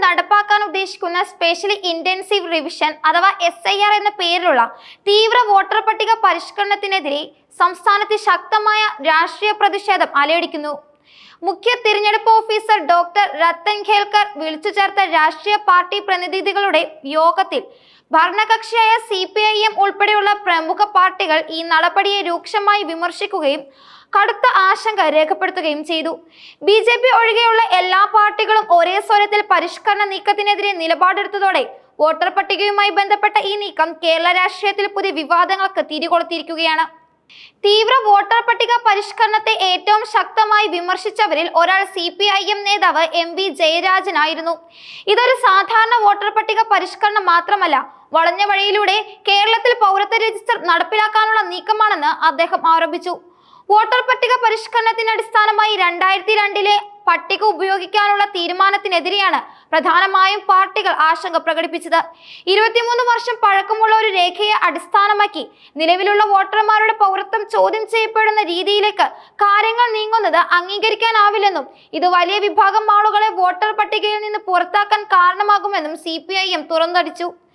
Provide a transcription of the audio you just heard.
നടപ്പാക്കാൻ ഉദ്ദേശിക്കുന്ന specially intensive revision അഥവാ എസ് ഐ ആർ എന്ന പേരിലുള്ള തീവ്ര വോട്ടർ പട്ടിക പരിഷ്കരണത്തിനെതിരെ സംസ്ഥാനത്ത് ശക്തമായ രാഷ്ട്രീയ പ്രതിഷേധം അലയടിക്കുന്നു മുഖ്യ തിരഞ്ഞെടുപ്പ് ഓഫീസർ ഡോക്ടർ രത്തൻ ഖേൽക്കർ വിളിച്ചു ചേർത്ത രാഷ്ട്രീയ പാർട്ടി പ്രതിനിധികളുടെ യോഗത്തിൽ ഭരണകക്ഷിയായ സി പി ഐ എം ഉൾപ്പെടെയുള്ള പ്രമുഖ പാർട്ടികൾ ഈ നടപടിയെ രൂക്ഷമായി വിമർശിക്കുകയും കടുത്ത ആശങ്ക രേഖപ്പെടുത്തുകയും ചെയ്തു. ബി ജെ പി ഒഴികെയുള്ള എല്ലാ പാർട്ടികളും ഒരേ സ്വരത്തിൽ പരിഷ്കരണ നീക്കത്തിനെതിരെ നിലപാടെടുത്തതോടെ വോട്ടർ പട്ടികയുമായി ബന്ധപ്പെട്ട ഈ നീക്കം കേരള രാഷ്ട്രീയത്തിൽ പുതിയ വിവാദങ്ങൾക്ക് തിരികൊളുത്തിയിരിക്കുകയാണ്. തീവ്ര വോട്ടർ പട്ടിക പരിഷ്കരണത്തെ ഏറ്റവും ശക്തമായി വിമർശിച്ചവരിൽ ഒരാൾ സി പി ഐ എം നേതാവ് എം വി ജയരാജനായിരുന്നു. ഇതൊരു സാധാരണ വോട്ടർ പട്ടിക പരിഷ്കരണം മാത്രമല്ല വളഞ്ഞ വഴിയിലൂടെ കേരളത്തിൽ പൗരത്വ രജിസ്റ്റർ നടപ്പിലാക്കാനുള്ള നീക്കമാണെന്ന് അദ്ദേഹം ആരോപിച്ചു. വോട്ടർ പട്ടിക പരിഷ്കരണത്തിന് അടിസ്ഥാനമായി രണ്ടായിരത്തി രണ്ടിലെ പട്ടിക ഉപയോഗിക്കാനുള്ള തീരുമാനത്തിനെതിരെയാണ് പ്രധാനമായും പാർട്ടികൾ ആശങ്ക പ്രകടിപ്പിച്ചത്. ഇരുപത്തിമൂന്ന് വർഷം പഴക്കമുള്ള ഒരു രേഖയെ അടിസ്ഥാനമാക്കി നിലവിലുള്ള വോട്ടർമാരുടെ പൗരത്വം ചോദ്യം ചെയ്യപ്പെടുന്ന രീതിയിലേക്ക് കാര്യങ്ങൾ നീങ്ങുന്നത് അംഗീകരിക്കാനാവില്ലെന്നും ഇത് വലിയ വിഭാഗം ആളുകളെ വോട്ടർ പട്ടികയിൽ നിന്ന് പുറത്താക്കാൻ കാരണമാകുമെന്നും സി പി ഐ എം തുറന്നടിച്ചു.